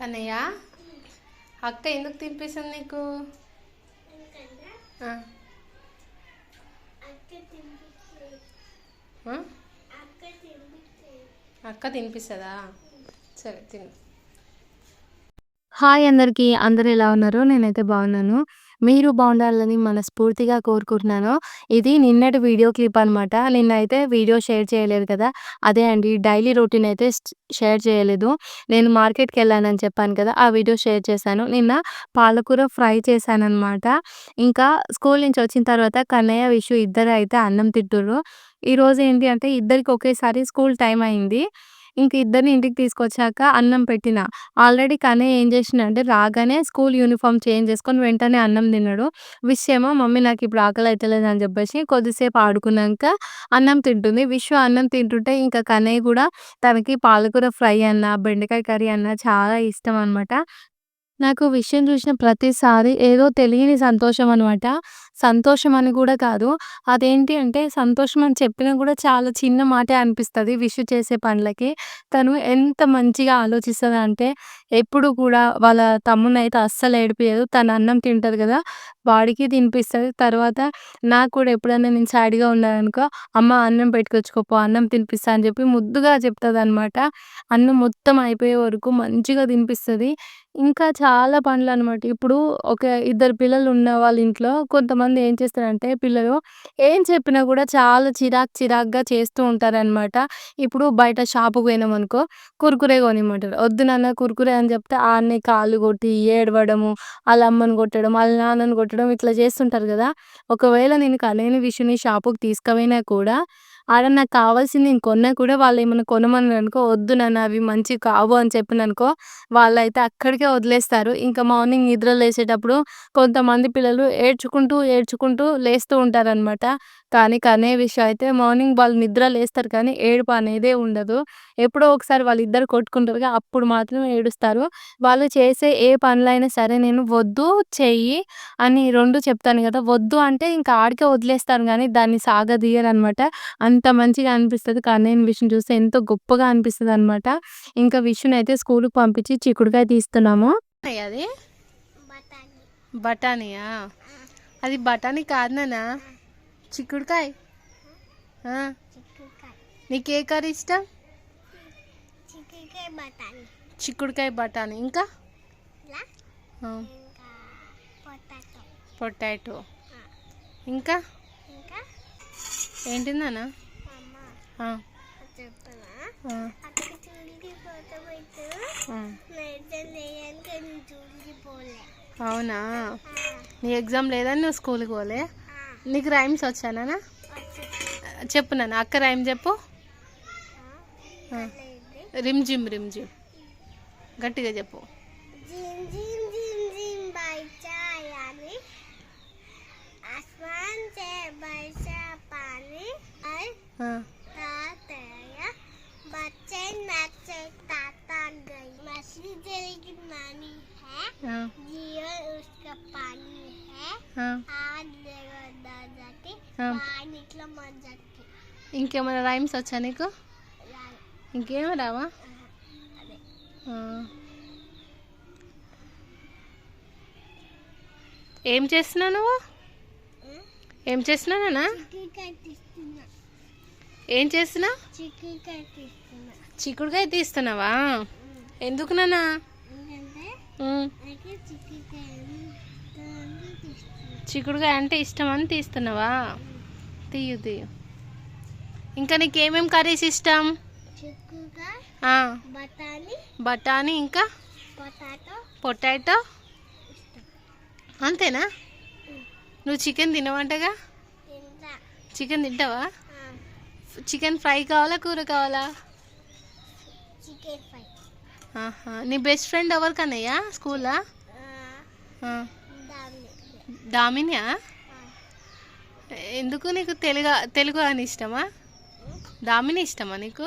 కన్నయ్య? అక్క ఎందుకు తినిపిస్తుంది నీకు? అక్క తినిపిస్తుందా? సరే తిను. హాయ్ అందరికీ అందరూ ఎలా ఉన్నారు నేనైతే బాగున్నాను. మీరు బాగుండాలని మనస్ఫూర్తిగా కోరుకుంటున్నాను. ఇది నిన్నటి వీడియో క్లిప్ అనమాట నిన్నైతే వీడియో షేర్ చేయలేదు కదా. అదే అండి డైలీ రొటీన్ అయితే షేర్ చేయలేదు. నేను మార్కెట్కి వెళ్ళానని చెప్పాను కదా ఆ వీడియో షేర్ చేశాను. నిన్న పాలకూర ఫ్రై చేశాను అనమాట ఇంకా స్కూల్ నుంచి వచ్చిన తర్వాత కన్నయ్య విషు ఇద్దరు అయితే అన్నం తింటుర్రు. ఈరోజు ఏంటి అంటే ఇద్దరికి ఒకేసారి స్కూల్ టైం అయింది. ఇంక ఇద్దరిని ఇంటికి తీసుకొచ్చాక అన్నం పెట్టిన. ఆల్రెడీ కనే ఏం చేసిండంటే రాగానే స్కూల్ యూనిఫామ్ చేంజ్ చేసుకొని వెంటనే అన్నం తిన్నాడు. విష్ ఏమో మమ్మీ నాకు ఇప్పుడు ఆకలి అవుతలేదు అని చెప్పేసి కొద్దిసేపు ఆడుకున్నాక అన్నం తింటుంది. విశ్వ అన్నం తింటుంటే ఇంకా కన్నయ్య కూడా తనకి పాలకూర ఫ్రై అన్న బెండకాయ కర్రీ అన్న చాలా ఇష్టం అనమాట నాకు విషయం చూసిన ప్రతిసారి ఏదో తెలియని సంతోషం అనమాట సంతోషం అని కూడా కాదు. అదేంటి అంటే సంతోషం అని చెప్పినా కూడా చాలా చిన్న మాటే అనిపిస్తుంది విషు చేసే పనులకి. తను ఎంత మంచిగా ఆలోచిస్తుంది అంటే ఎప్పుడు కూడా వాళ్ళ తమ్మునైతే అస్సలు ఏడిపియదు తను అన్నం తింటుంది కదా వాడికి తినిపిస్తుంది. తర్వాత నాకు కూడా ఎప్పుడైనా నేను సైడ్గా ఉన్నాననుకో అమ్మ అన్నం పెట్టుకొచ్చుకోపో అన్నం తినిపిస్తా అని చెప్పి ముద్దుగా చెప్తుంది అనమాట అన్నం మొత్తం అయిపోయే వరకు మంచిగా తినిపిస్తుంది. ఇంకా చాలా పనులు అనమాట ఇప్పుడు ఒక ఇద్దరు పిల్లలు ఉన్న వాళ్ళ ఇంట్లో కొంతమంది ఏం చేస్తారంటే పిల్లలు ఏం చెప్పినా కూడా చాలా చిరాక్ చిరాకుగా చేస్తూ ఉంటారనమాట ఇప్పుడు బయట షాపుకి పోయినాం అనుకో కుర్కురే కొనిమ్మంటారు. వద్దు నాన్న కుర్కురే అని చెప్తే ఆడనే కాళ్ళు కొట్టి ఏడవడము వాళ్ళ అమ్మని కొట్టడం వాళ్ళ నాన్నని కొట్టడం ఇట్లా చేస్తుంటారు కదా. ఒకవేళ నేను కలేని విషయం షాపుకి తీసుకుపోయినా కూడా ఆడ నాకు కావాల్సింది నేను కొన్నా కూడా వాళ్ళు ఏమైనా కొనమని అనుకో వద్దు నన్ను అవి మంచి కావు అని చెప్పిన అనుకో వాళ్ళైతే అక్కడికే వదిలేస్తారు. ఇంకా మార్నింగ్ నిద్ర లేసేటప్పుడు కొంతమంది పిల్లలు ఏడ్చుకుంటూ ఏడ్చుకుంటూ లేస్తూ ఉంటారనమాట కానీ కనే విషయం అయితే మార్నింగ్ వాళ్ళు నిద్ర లేస్తారు కానీ ఏడుపు అనేదే ఉండదు. ఎప్పుడో ఒకసారి వాళ్ళిద్దరు కొట్టుకుంటారు అప్పుడు మాత్రం ఏడుస్తారు. వాళ్ళు చేసే ఏ పనులైనా సరే నేను వద్దు చెయ్యి అని రెండు చెప్తాను కదా వద్దు అంటే ఇంకా ఆడికే వదిలేస్తాను కానీ దాన్ని సాగదీయరు అనమాట అంత మంచిగా అనిపిస్తుంది కానీ విషయం చూస్తే ఎంతో గొప్పగా అనిపిస్తుంది అనమాట ఇంకా విషుని అయితే స్కూల్కి పంపించి చిక్కుడుకాయ తీస్తున్నాము. అది? బఠానీయా? అది బఠానీ కాదు నానా చిక్కుడుకాయ? నీకు ఏ కర్రీ ఇష్టం చిక్కుడుకాయ బఠానీ. ఇంకా? పొటాటో. ఇంకా? ఇంకా? ఏంటి నాన్న అమ్మ. ఆ, చెప్పనా? ఆ, అక్కడ చూడికి పోతే పోయితే ఆ. నైతే లేయనికి నేను చూడికి పోలే. అవునా? నీ ఎగ్జామ్ లేదని నువ్వు స్కూల్కి పోలే? నీకు రైమ్స్ వచ్చానా చెప్పు నాన్న అక్క రైమ్ చెప్పు ఆ. రిమ్ జిమ్ రిమ్ జిమ్ గట్టిగా చెప్పు जिम जिम जिम जिम बचा यानी आसमान से बरसा पानी और ఆ, तातया बच्चे नाचे ताता गई मछली जली की नानी है ఆ, जीवन उसका पानी है ఆ. आज ఇంకేమైనా రైమ్స్ వచ్చా నీకు? ఇంకేమి రావా? ఏం చేస్తున్నావు నువ్వు? ఏం చేస్తున్నానా ఏం చేస్తున్నావు? చిక్కుడుకాయ తీస్తున్నావా? ఎందుకు నానా ఎందుకంటే ఉమ్, నాకు చిక్కుడు తీస్తున్నా చిక్కుడుకాయ అంటే ఇష్టం అని తీస్తున్నావా? తీయు తీయు. ఇంకా నీకు ఏమేం కర్రీస్ ఇష్టం? చిక్కుడుగా బఠానీ. ఇంకా? పొటాటో. అంతేనా? నువ్వు చికెన్ తినవంటగా? చికెన్ తింటావా? చికెన్ ఫ్రై కావాలా కూర కావాలా? Chicken fry. ఆహా. నీ బెస్ట్ ఫ్రెండ్ ఎవరు కన్నయ్యా స్కూలా దామినియా ఎందుకు నీకు తెలుగు తెలుగు అని ఇష్టమా? దామిని ఇష్టమా నీకు?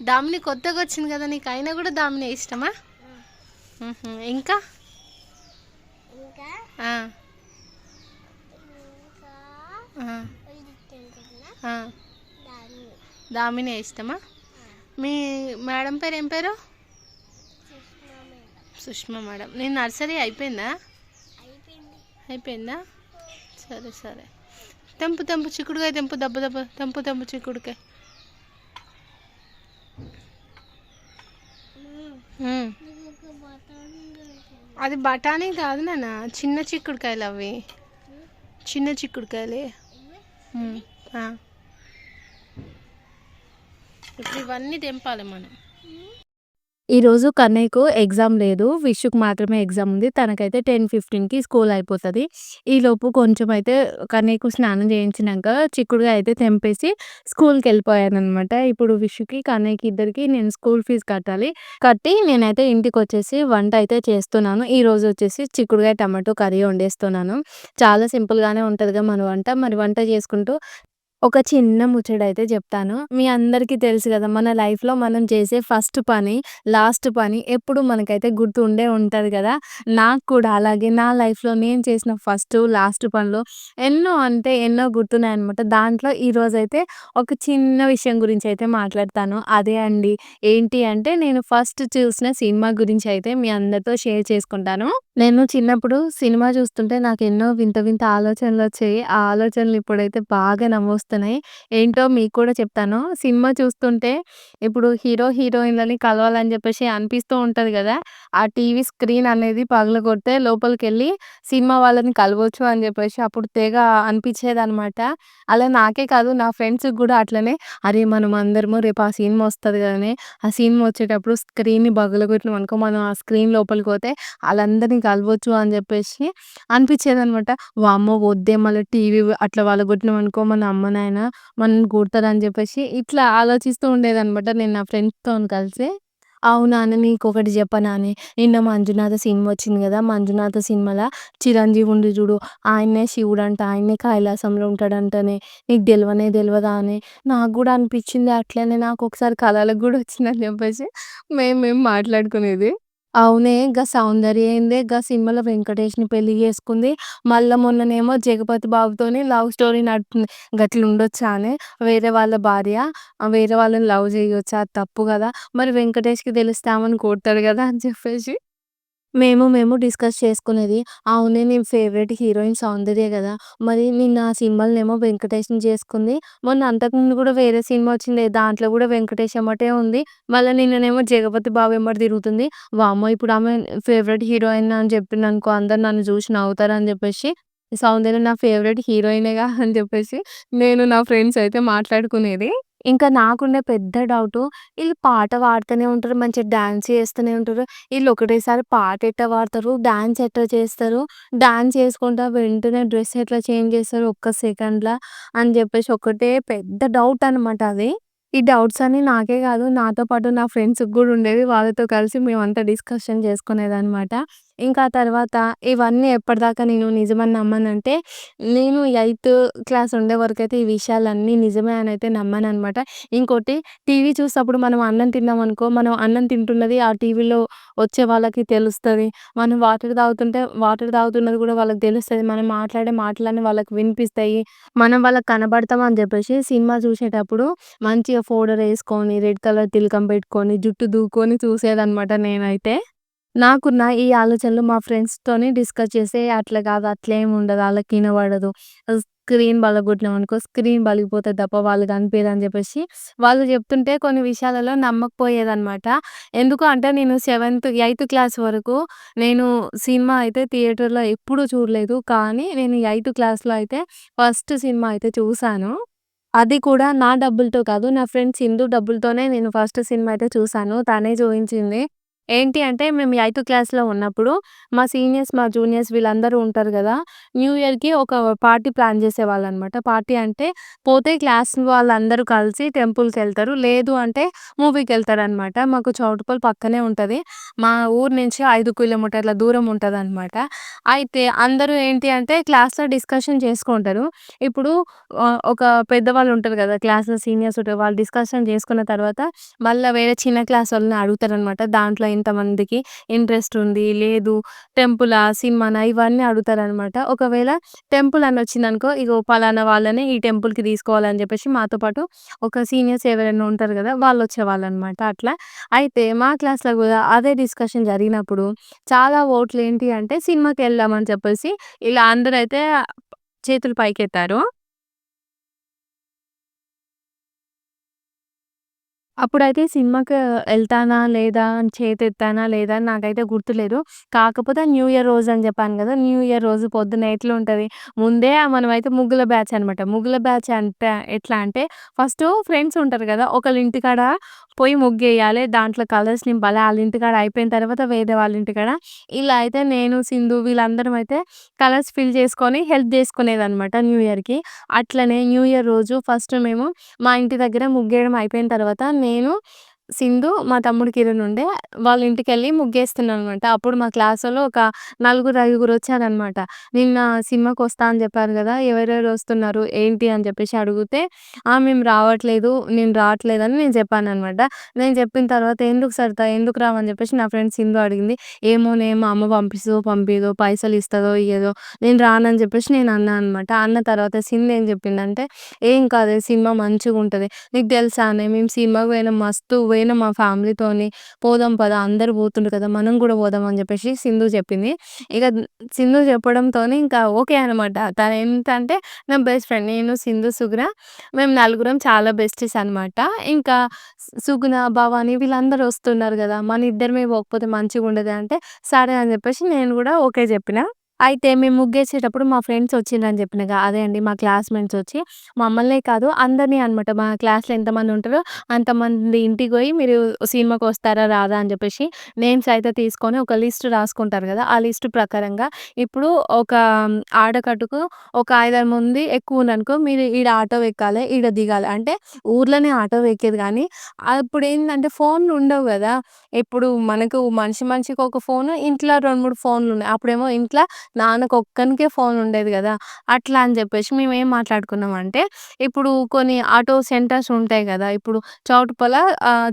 దామిని కొత్తగా వచ్చింది కదా నీకు అయినా కూడా దామిని ఇష్టమా. ఇంకా? దామిని. ఇష్టమా? మీ మేడం పేరు ఏం పేరు? సుష్మా మేడం. నీ నర్సరీ అయిపోయిందా? అయిపోయిందా? సరే సరే. తెంపు తెంపు చిక్కుడుకాయ తెంపు దెబ్బ దెబ్బ తెంపు తెంపు చిక్కుడుకాయ. అది బఠానీ కాదు నాన్న చిన్న చిక్కుడుకాయలు అవి. చిన్న చిక్కుడుకాయలే. ఇప్పుడు ఇవన్నీ తెంపాలి మనం. ఈరోజు కన్నయ్యకు ఎగ్జామ్ లేదు. విషుకు మాత్రమే ఎగ్జామ్ ఉంది. తనకైతే టెన్ ఫిఫ్టీన్కి స్కూల్ అయిపోతుంది. ఈలోపు కొంచెం అయితే కన్నయ్యకు స్నానం చేయించినాక చిక్కుడుగా అయితే తెంపేసి స్కూల్కి వెళ్ళిపోయాను అనమాట ఇప్పుడు విషుకి కన్నయ్యకి ఇద్దరికి నేను స్కూల్ ఫీజు కట్టాలి. కట్టి నేనైతే ఇంటికి వచ్చేసి వంట అయితే చేస్తున్నాను. ఈరోజు వచ్చేసి చిక్కుడుగా టమాటో కర్రీ వండేస్తున్నాను. చాలా సింపుల్గానే ఉంటుందిగా మన వంట. మరి వంట చేసుకుంటూ ఒక చిన్న ముచ్చట అయితే చెప్తాను. మీ అందరికీ తెలుసు కదా మన లైఫ్లో మనం చేసే ఫస్ట్ పని లాస్ట్ పని ఎప్పుడు మనకైతే గుర్తు ఉండే ఉంటుంది కదా. నాకు కూడా అలాగే నా లైఫ్లో నేను చేసిన ఫస్ట్ లాస్ట్ పనులు ఎన్నో అంటే ఎన్నో గుర్తున్నాయి అనమాట దాంట్లో ఈరోజైతే ఒక చిన్న విషయం గురించి అయితే మాట్లాడతాను. అదే అండి ఏంటి అంటే నేను ఫస్ట్ చూసిన సినిమా గురించి అయితే మీ అందరితో షేర్ చేసుకుంటాను. నేను చిన్నప్పుడు సినిమా చూస్తుంటే నాకు ఎన్నో వింత వింత ఆలోచనలు వచ్చాయి. ఆ ఆలోచనలు ఇప్పుడైతే బాగా నమోస్తున్నాయి ఏంటో మీకు కూడా చెప్తాను. సినిమా చూస్తుంటే ఇప్పుడు హీరో హీరోయిన్లని కలవాలని చెప్పేసి అనిపిస్తూ ఉంటుంది కదా! ఆ టీవీ స్క్రీన్ అనేది పగలగొడితే లోపలికి వెళ్ళి సినిమా వాళ్ళని కలవచ్చు అని చెప్పేసి అప్పుడు తెగ అనిపించేది అనమాట అలా నాకే కాదు నా ఫ్రెండ్స్కి కూడా అట్లనే అరే మనం అందరము రేపు ఆ సినిమా వస్తుంది కదనే ఆ సినిమా వచ్చేటప్పుడు స్క్రీన్ని పగలగొట్టినాం అనుకో మనం ఆ స్క్రీన్ లోపలికి పోతే వాళ్ళందరినీ కలవచ్చు అని చెప్పేసి అనిపించేది అనమాట వామ్మో వద్దే మళ్ళీ టీవీ అట్లా పగలగొట్టినాం అనుకో మన అమ్మ నాయన మనల్ని కొడతారని చెప్పేసి ఇట్లా ఆలోచిస్తూ ఉండేదనమాట నేను నా ఫ్రెండ్స్తో కలిసి. అవునా అని నీకు ఒకటి చెప్పనా అని నిన్న మంజునాథ సినిమా వచ్చింది కదా మంజునాథ సినిమాలో చిరంజీవి ఉండి చూడు. ఆయనే శివుడు అంట ఆయనే కైలాసంలో ఉంటాడంటనే. నీకు తెలియనే తెలియదా అని. నాకు కూడా అనిపించింది అట్లనే నాకు ఒకసారి కళలకు కూడా వచ్చిందని చెప్పేసి మేము మేము మాట్లాడుకునేది. అవునే గా సౌందర్య ఏందే గా సినిమాలో వెంకటేష్ని పెళ్ళి చేసుకుంది. మళ్ళా మొన్ననేమో జగపతి బాబుతోని లవ్ స్టోరీ నడుపుతుంది గట్ల ఉండొచ్చా వేరే వాళ్ళ భార్య వేరే వాళ్ళని లవ్ చేయొచ్చా? అది తప్పు కదా. మరి వెంకటేష్కి తెలిస్తే ఆమెను కొడతాడు కదా అని చెప్పేసి. మేము మేము డిస్కస్ చేసుకునేది అవునే నీ ఫేవరెట్ హీరోయిన్ సౌందర్య కదా మరి నిన్న ఆ సినిమాలనేమో వెంకటేష్ని చేసుకుంది మొన్న అంతకుముందు కూడా వేరే సినిమా వచ్చింది దాంట్లో కూడా వెంకటేష్ ఎమ్మటే ఉంది మళ్ళీ నిన్ననేమో జగపతి బాబు ఎమ్మటి తిరుగుతుంది వామ్మో ఇప్పుడు ఆమె ఫేవరెట్ హీరోయిన్ అని చెప్పింది అనుకో అందరు నన్ను చూసి నవ్వుతారు అని చెప్పేసి సౌందర్య నా ఫేవరెట్ హీరోయినేగా అని చెప్పేసి నేను నా ఫ్రెండ్స్ అయితే మాట్లాడుకునేది. ఇంకా నాకుండే పెద్ద డౌట్ వీళ్ళు పాట పాడుతూనే ఉంటారు మంచిగా డాన్స్ చేస్తూనే ఉంటారు. వీళ్ళు ఒకటేసారి పాట ఎట్లా పాడతారు డాన్స్ ఎట్లా చేస్తారు డాన్స్ చేసుకుంటా వెంటనే డ్రెస్ ఎట్లా చేంజ్ చేస్తారు ఒక్క సెకండ్లో అని చెప్పేసి ఒకటే పెద్ద డౌట్ అనమాట అది. ఈ డౌట్స్ అన్నీ నాకే కాదు నాతో పాటు నా ఫ్రెండ్స్కి కూడా ఉండేవి వాళ్ళతో కలిసి మేమంతా డిస్కషన్ చేసుకునేదన్నమాట. ఇంకా తర్వాత ఇవన్నీ ఎప్పటిదాకా నేను నిజమని నమ్మనంటే నేను ఎయిత్ క్లాస్ ఉండే వరకు అయితే ఈ విషయాలన్నీ నిజమే అని అయితే నమ్మను అనమాట ఇంకోటి టీవీ చూసినప్పుడు మనం అన్నం తిన్నాం అనుకో మనం అన్నం తింటున్నది ఆ టీవీలో వచ్చే వాళ్ళకి తెలుస్తుంది. మనం వాటర్ తాగుతుంటే వాటర్ తాగుతున్నది కూడా వాళ్ళకి తెలుస్తుంది. మనం మాట్లాడే మాటలన్నీ వాళ్ళకి వినిపిస్తాయి. మనం వాళ్ళకి కనబడతాం అని చెప్పేసి సినిమా చూసేటప్పుడు మంచిగా పౌడర్ వేసుకొని రెడ్ కలర్ తిలకం పెట్టుకొని జుట్టు దూకొని చూసేదనమాట నేనైతే. నాకున్న ఈ ఆలోచనలు మా ఫ్రెండ్స్తోని డిస్కస్ చేస్తే అట్లా కాదు అట్లా ఏం ఉండదు. వాళ్ళకి వినబడదు. స్క్రీన్ బలగొట్టినాం అనుకో స్క్రీన్ బలిగిపోతుంది తప్ప వాళ్ళు కనిపించదు అని చెప్పేసి వాళ్ళు చెప్తుంటే కొన్ని విషయాలలో నమ్మకపోయేదన్నమాట. ఎందుకు అంటే నేను సెవెంత్ ఎయిత్ క్లాస్ వరకు నేను సినిమా అయితే థియేటర్లో ఎప్పుడూ చూడలేదు. కానీ నేను ఎయిత్ క్లాస్లో అయితే ఫస్ట్ సినిమా అయితే చూశాను అది కూడా నా డబ్బులతో కాదు నా ఫ్రెండ్స్ హిందూ డబ్బులతోనే నేను ఫస్ట్ సినిమా అయితే చూశాను తనే చూపించింది. ఏంటి అంటే మేము ఎయిత్ క్లాస్లో ఉన్నప్పుడు మా సీనియర్స్ మా జూనియర్స్ వీళ్ళందరూ ఉంటారు కదా న్యూ ఇయర్కి ఒక పార్టీ ప్లాన్ చేసేవాళ్ళు అనమాట పార్టీ అంటే పోతే క్లాస్ వాళ్ళందరూ కలిసి టెంపుల్కి వెళ్తారు లేదు అంటే మూవీకి వెళ్తారు అనమాట మాకు చౌటుపల్లి పక్కనే ఉంటుంది. మా ఊరు నుంచి ఐదు కిలోమీటర్ల దూరం ఉంటుంది అనమాట అయితే అందరూ ఏంటి అంటే క్లాస్లో డిస్కషన్ చేసుకుంటారు. ఇప్పుడు ఒక పెద్దవాళ్ళు ఉంటారు కదా క్లాస్లో సీనియర్స్ ఉంటారు వాళ్ళు డిస్కషన్ చేసుకున్న తర్వాత మళ్ళీ వేరే చిన్న క్లాస్ వాళ్ళని అడుగుతారు అనమాట దాంట్లో ఎంతమందికి ఇంట్రెస్ట్ ఉంది, లేదు టెంపులా, సినిమానా ఇవన్నీ అడుగుతారనమాట. ఒకవేళ టెంపుల్ అని వచ్చిందనుకో, ఇగో పలానా వాళ్ళని ఈ టెంపుల్‌కి తీసుకోవాలని చెప్పేసి మాతో పాటు ఒక సీనియర్స్ ఎవరైనా ఉంటారు కదా వాళ్ళు వచ్చేవాళ్ళు అనమాట అట్లా. అయితే మా క్లాస్‌లో కూడా అదే డిస్కషన్ జరిగినప్పుడు చాలా ఓట్లు ఏంటి అంటే సినిమాకి వెళ్దామని చెప్పేసి ఇలా అందరైతే చేతులు పైకెత్తారు. అప్పుడైతే సినిమాకి ఎళ్తానా లేదా అని చేతెత్తానా లేదా అని నాకైతే గుర్తులేదు. కాకపోతే న్యూ ఇయర్ రోజు అని చెప్పాను గదా! న్యూ ఇయర్ రోజు పొద్దున్న ఎట్లుంటది, ముందే మనమైతే ముగ్గుల బ్యాచ్ అనమాట. ముగ్గుల బ్యాచ్ అంటే ఎట్లా అంటే ఫస్టు ఫ్రెండ్స్ ఉంటారు గదా! ఒకళ్ళ ఇంటికాడ పోయి ముగ్గేయాలి. దాంట్లో కలర్స్ నింపాలి. వాళ్ళ ఇంటికాడ అయిపోయిన తర్వాత వేరే వాళ్ళ ఇంటికాడ ఇలా అయితే నేను, సింధు వీళ్ళందరం అయితే కలర్స్ ఫిల్ చేసుకొని హెల్ప్ చేసుకునేది అనమాట న్యూ ఇయర్‌కి. అట్లనే న్యూ ఇయర్ రోజు ఫస్ట్ మేము మా ఇంటి దగ్గర ముగ్గేయడం అయిపోయిన తర్వాత నేను, సింధు, మా తమ్ముడు కిరణ్ ఉండే. వాళ్ళ ఇంటికెళ్ళి ముగ్గేస్తున్నాననమాట. అప్పుడు మా క్లాస్‌లో ఒక నలుగురు, ఐదుగురు వచ్చారనమాట. నిన్న సినిమాకొస్తా అని చెప్పారు కదా ఎవరెవరు వస్తున్నారు, ఏంటి అని చెప్పేసి అడిగితే, ఆ! మేము రావట్లేదు, నేను రావట్లేదని నేను చెప్పాననమాట. నేను చెప్పిన తర్వాత ఎందుకు సరితా ఎందుకు రావని చెప్పేసి నా ఫ్రెండ్ సింధు అడిగింది. ఏమోనే మా అమ్మ పంపిస్తదో పంపియదో, పైసలు ఇస్తదో ఇయ్యదో, నేను రానని చెప్పేసి నేను అన్నా అనమాట. అన్న తర్వాత సింధు ఏం చెప్పిందంటే, "ఏం కాదే సినిమా మంచిగుంటది. నీకు తెలుసానే మేము సినిమాకి పోయినాం మస్తు పోయినాం మా ఫ్యామిలీతోని. పోదాం పద అందరూ పోతుండ్రు కదా! మనం కూడా పోదాం" అని చెప్పేసి సింధు చెప్పింది. ఇక సింధు చెప్పడంతోనే ఇంకా ఓకే అనమాట. తనేంటంటే నా బెస్ట్ ఫ్రెండ్. నేను, సింధు, సుగ్న మేము నలుగురం చాలా బెస్టీస్ అనమాట. ఇంకా సుగుణ, భవాని వీళ్ళందరూ వస్తున్నారు కదా మన ఇద్దరమే పోకపోతే మంచిగా ఉండదు అంటే, సరే అని చెప్పేసి నేను కూడా ఓకే చెప్పిన. అయితే మేము ముగ్గేసేటప్పుడు మా ఫ్రెండ్స్ వచ్చిండ్రని చెప్పినగా అదే అండి మా క్లాస్‌మేట్స్ వచ్చి మమ్మల్నే కాదు అందరిని అనమాట. మా క్లాస్‌లో ఎంతమంది ఉంటారో అంతమంది ఇంటికి పోయి మీరు సినిమాకి వస్తారా? రాదా? అని చెప్పేసి నేమ్స్ అయితే తీసుకొని ఒక లిస్ట్ రాసుకుంటారు కదా ఆ లిస్ట్ ప్రకారంగా ఇప్పుడు ఒక ఆడకట్టుకు ఒక 5, 6 మంది ఎక్కువ ఉందనుకో మీరు ఈడ ఆటో ఎక్కాలి, ఈడ దిగాలి. అంటే ఊర్లోనే ఆటో ఎక్కేది కానీ అప్పుడు ఏంటంటే ఫోన్‌లు ఉండవు కదా ఇప్పుడు మనకు మనిషి మనిషికి ఒక ఫోన్ ఇంట్లో రెండు మూడు ఫోన్లు ఉన్నాయి అప్పుడేమో ఇంట్లో నాన్నకొక్కనికే ఫోన్ ఉండేది కదా అట్లా అని చెప్పేసి మేమేం మాట్లాడుకున్నామంటే, ఇప్పుడు కొన్ని ఆటో సెంటర్స్ ఉంటాయి కదా ఇప్పుడు చౌటుపల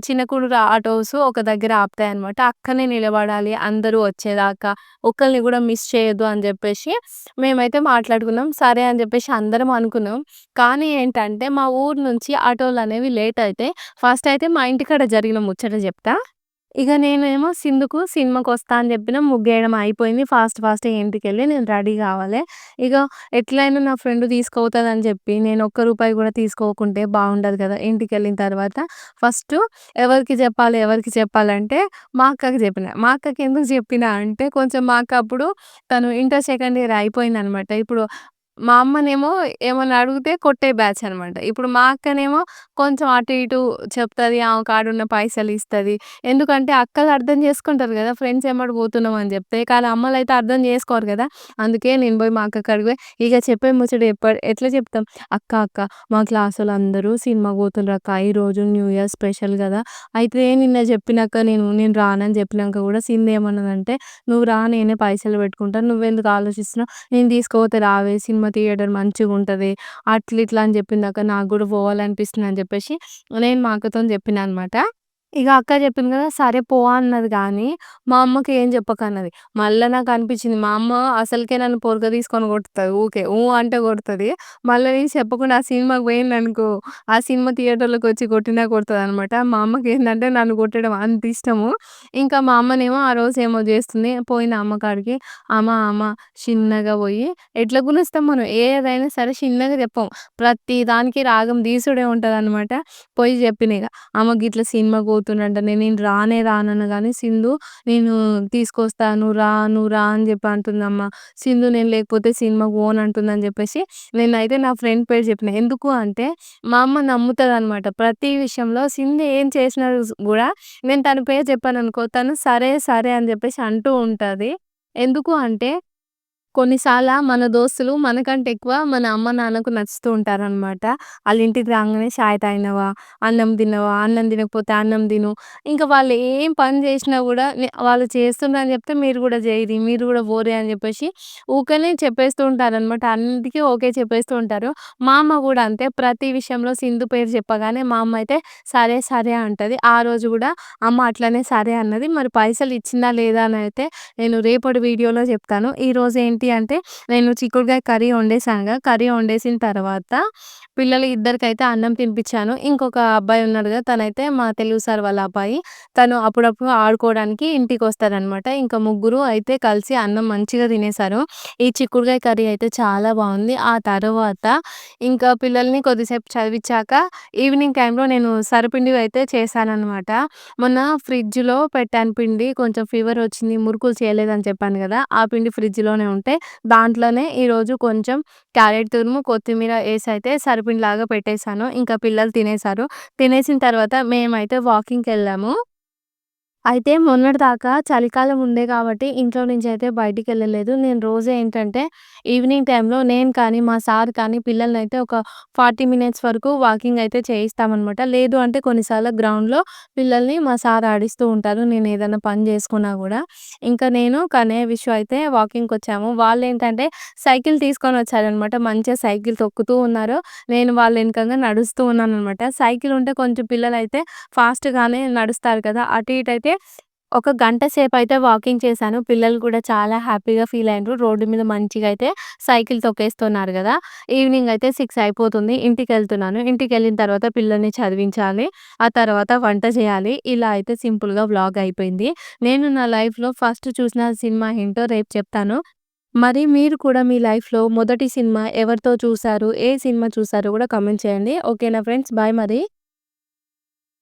చిన్నకూడు ఆటోస్ ఒక దగ్గర ఆపుతాయి అనమాట అక్కడనే నిలబడాలి అందరూ వచ్చేదాకా. ఒక్కరిని కూడా మిస్ చేయొద్దు అని చెప్పేసి మేమైతే మాట్లాడుకున్నాం. సరే అని చెప్పేసి అందరం అనుకున్నాం. కానీ ఏంటంటే మా ఊరు నుంచి ఆటోలు అనేవి లేట్ అయితే ఫస్ట్ అయితే మా ఇంటికాడ జరిగిన ముచ్చట చెప్తా ఇక నేనేమో సింధుకు సినిమాకొస్తా అని చెప్పిన. ముగ్గేయడం అయిపోయింది. ఫాస్ట్ ఫాస్ట్‌గా ఇంటికెళ్ళి నేను రెడీ కావాలి ఇక ఎట్లైనా నా ఫ్రెండ్ తీసుకుపోతదని చెప్పి నేను ఒక్క రూపాయి కూడా తీసుకోకుంటే బాగుండదు కదా ఇంటికి వెళ్ళిన తర్వాత ఫస్ట్ ఎవరికి చెప్పాలి, ఎవరికి చెప్పాలంటే మా అక్కకి చెప్పిన. మా అక్కకి ఎందుకు చెప్పినా అంటే కొంచెం మా అక్క అప్పుడు తను ఇంటర్ సెకండ్ ఇయర్ అయిపోయింది అనమాట ఇప్పుడు మా అమ్మనేమో ఏమన్నా అడిగితే కొట్టే బ్యాచ్ అనమాట. ఇప్పుడు మా అక్కనేమో కొంచెం అటు ఇటు చెప్తది. ఆమె కాడున్న పైసలు ఇస్తది. ఎందుకంటే అక్కలు అర్థం చేసుకుంటారు కదా ఫ్రెండ్స్ ఎమ్మట పోతున్నాం అని చెప్తే. కానీ అమ్మలైతే అర్థం చేసుకోరు కదా అందుకే నేను పోయి మా అక్క కాడికి పోయి చెప్పే ముచ్చట ఎప్ప ఎట్లా చెప్తాం, "అక్క అక్క మా క్లాసోళ్ళు అందరూ సినిమాకి పోతుండ్రక్క. ఈరోజు న్యూ ఇయర్ స్పెషల్ కదా అయితే నిన్న చెప్పినక్క నేను, నేను రానని చెప్పినంక కూడా సింధు ఏమన్నదంటే, "నువ్వు రా నేనే పైసలు పెట్టుకుంటా. నువ్వెందుకు ఆలోచిస్తున్నావు? నేను తీసుకోపోతే రావే సినిమా థియేటర్ మంచిగా ఉంటుంది అట్లా ఇట్లా అని చెప్పిందక్క. నాకు కూడా పోవాలనిపిస్తుంది అని చెప్పేసి నేను మా అక్కతో చెప్పిన అనమాట. ఇక అక్క చెప్పింది కదా సరే పో అన్నది కానీ మా అమ్మకి ఏం చెప్పకన్నది. మళ్ళీ నాకు అనిపించింది మా అమ్మ అసలుకే నన్ను పొరక తీసుకొని కొడుతుంది ఊకే. ఊ అంటే కొడతది. మళ్ళీ నేను చెప్పకుండా ఆ సినిమాకి పోయిందనుకో, ఆ సినిమా థియేటర్‌లోకొచ్చి కొట్టినా కొడతదనమాట. మా అమ్మకి ఏంటంటే నన్ను కొట్టడం అంత ఇష్టము. ఇంకా మా అమ్మనేమో ఆ రోజు ఏమో చేస్తుంది. పోయిన అమ్మ కాడికి, అమ్మ అమ్మ చిన్నగా పోయి ఎట్లా గునుస్తాం మనం ఏదైనా సరే చిన్నగా చెప్పం. ప్రతి దానికి రాగం తీసుడే ఉంటదనమాట. పోయి చెప్పిన అమ్మకి అమ్మ గిట్ల సినిమాకి పోతుండంట నేను రానే రానన్నా కానీ సింధు నేను తీసుకొస్తాను రా, నువ్వు రా అని చెప్పి అంటుందమ్మ. సింధు నేను లేకపోతే సినిమాకి పోనంటుందని చెప్పేసి నేనైతే నా ఫ్రెండ్ పేరు చెప్పిన. ఎందుకు అంటే మా అమ్మ నమ్ముతుంది అనమాట ప్రతి విషయంలో సింధు ఏం చేసినా కూడా నేను తన పేరు చెప్పాను అనుకో తను సరే, సరే అని చెప్పేసి అంటూ ఉంటుంది ఎందుకు అంటే కొన్నిసార్లు మన దోస్తులు మనకంటే ఎక్కువ మన అమ్మ, నాన్నకు నచ్చుతూ ఉంటారనమాట. ఆళ్ళ ఇంటికి రాంగానే చాయ్ తాగినవా? అన్నం తిన్నవా? అన్నం తినకపోతే అన్నం తిను. ఇంకా వాళ్ళు ఏం పని చేసినా గూడా నే వాళ్ళు చేస్తున్నా అని చెప్తే మీరు గూడా జేయురి, మీరు గూడా పోరి అని చెప్పేసి ఊకనే చెప్పేస్తూ ఉంటారనమాట. అన్నింటికీ ఓకే చెప్పేస్తూ ఉంటారు. మా అమ్మ గూడా అంతే ప్రతి విషయంలో సింధు పేరు చెప్పగానే మా అమ్మ అయితే సరే, సరే అంటది. ఆ రోజు గూడా అమ్మ అట్లనే సరే అన్నది. మరి పైసలు ఇచ్చిందా లేదా అని అయితే నేను రేపటి వీడియోలో చెప్తాను. ఈరోజు ఏంటి అంటే నేను చిక్కుడుకాయ కర్రీ వండేసానుగా. కర్రీ వండేసిన తర్వాత పిల్లలు ఇద్దరికైతే అన్నం తినిపించాను. ఇంకొక అబ్బాయి ఉన్నాడు కదా తనైతే మా తెలుగు సార్ వాళ్ళ అబ్బాయి. తను అప్పుడప్పుడు ఆడుకోవడానికి ఇంటికి వస్తారనమాట ఇంకా ముగ్గురు అయితే కలిసి అన్నం మంచిగా తినేసారు. ఈ చిక్కుడుగాయ కర్రీ అయితే చాలా బాగుంది ఆ తర్వాత ఇంకా పిల్లల్ని కొద్దిసేపు చదివించాక ఈవినింగ్ టైంలో నేను సరిపిండి అయితే చేశానమాట మొన్న ఫ్రిడ్జ్‌లో పెట్టాను పిండి. కొంచెం ఫీవర్ వచ్చింది. మురుకులు చేయలేదని చెప్పాను కదా ఆ పిండి ఫ్రిడ్జ్‌లోనే ఉంటే దాంట్లోనే ఈరోజు కొంచెం క్యారెట్ తురుము, కొత్తిమీర ఏసైతే సర్వపిండిలాగా పెట్టేసాను. ఇంకా పిల్లలు తినేసారు. తినేసిన తర్వాత మేమైతే వాకింగ్కి వెళ్ళాము అయితే మొన్నటిదాకా చలికాలం ఉండే కాబట్టి ఇంట్లో నుంచి అయితే బయటికి వెళ్ళలేదు నేను రోజు ఏంటంటే ఈవినింగ్ టైంలో నేను కానీ, మా సార్ కానీ పిల్లలనైతే ఒక 40 మినిట్స్ వరకు వాకింగ్ అయితే చేయిస్తామనమాట. లేదు అంటే కొన్నిసార్లు గ్రౌండ్‌లో పిల్లల్ని మా సార్ ఆడిస్తూ ఉంటారు. నేను ఏదైనా పని చేసుకున్నా కూడా ఇంకా నేను, కన్నయ్య, విశ్వ అయితే వాకింగ్‌కొచ్చాము. వాళ్ళేంటంటే సైకిల్ తీసుకొని వచ్చారనమాట మంచిగా సైకిల్ తొక్కుతూ ఉన్నారు. నేను వాళ్ళ వెనకంగా నడుస్తూ ఉన్నాననమాట. సైకిల్ ఉంటే కొంచెం పిల్లలైతే ఫాస్ట్‌గానే నడుస్తారు కదా! అటు ఇటు అయితే ఒక గంట సేపు అయితే వాకింగ్ చేశాను. పిల్లలు కూడా చాలా హ్యాపీగా ఫీల్ అయినారు రోడ్డు మీద మంచిగా అయితే సైకిల్ తొక్కేస్తున్నారు కదా ఈవినింగ్ అయితే సిక్స్ అయిపోతుంది. ఇంటికెళ్తున్నాను. ఇంటికెళ్ళిన తర్వాత పిల్లల్ని చదివించాలి. ఆ తర్వాత వంట చేయాలి. ఇలా అయితే సింపుల్‌గా వ్లాగ్ అయిపోయింది. నేను నా లైఫ్‌లో ఫస్ట్ చూసిన సినిమా ఏంటో రేపు చెప్తాను. మరి మీరు కూడా మీ లైఫ్‌లో మొదటి సినిమా ఎవరితో చూసారు? ఏ సినిమా చూసారో కూడా కమెంట్ చేయండి. ఓకేనా ఫ్రెండ్స్. బాయ్ మరి.